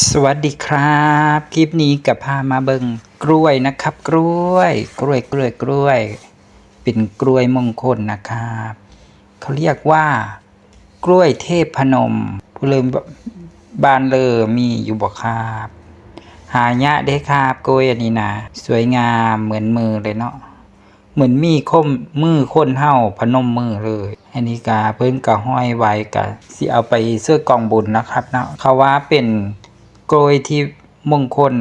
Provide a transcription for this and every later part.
สวัสดีครับ คลิปนี้กับพามาเบิงกล้วยนะครับ กล้วย กล้วยกล้วยกล้วย เป็นกล้วยมงคลนะครับเขาเรียกว่า กล้วยเทพพนม ผู้เริ่มบานเลอมีอยู่บ่ครับ หายะได้ครับกล้วยอันนี้นะสวยงามเหมือนมือเลยเนาะเหมือนมีคมมือคนเฮาพนมมือเลย อันนี้กาเพิ่นกะห้อยไว้กะสิเอาไปเสื้อกองบุญนะครับเนาะเขาว่าเป็น กลวยที่มงคล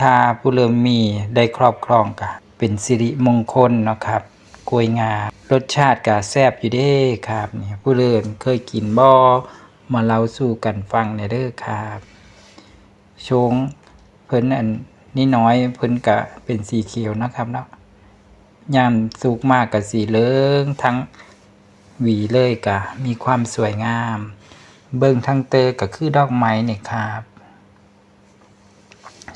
ถ้าผู้เริ่มมีได้ครอบครองกะเป็นสิริมงคลเนาะครับกลวยงามรสชาติกะแซ่บอยู่เด้ครับเนี่ผู้เริ่มเคยกินบ่มาเล่าสู่กันฟังในเด้อครับชงเพิ่นอันนี่น้อยเพิ่นกะเป็นสีเขียวนะครับเนาะยามสุกมากกับสีเหลืองทั้งหวีเลยกะมีความสวยงาม เบิ่งทั้งเตอก็คือดอกไม้เนี่ยครับ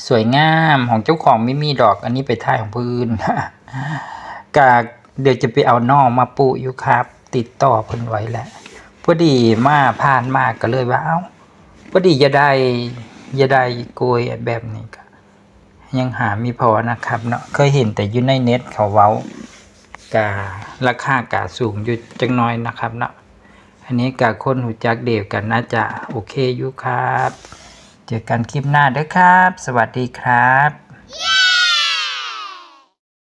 สวยงามของเจ้าของไม่มีดอก อันนี้ไปท่ายของพื้นกะเดี๋ยวจะไปเอานอกมาปูอยู่ครับ ติดต่อเพิ่นไว้แหละพอดีมาผ่านมากก็เลยว่า เอ้าพอดีจะได้จะได้กล้วยแบบนี้ก็ยังหามีพอนะครับเนาะเคยเห็นแต่อยู่ในเน็ตเขาเว้าการาคากาสูงอยู่จังน้อยนะครับเนาะอันนี้กาคนหูจักเดียวกันน่าจะโอเคอยู่ครับ เจอกันคลิปหน้าด้วยครับ สวัสดีครับ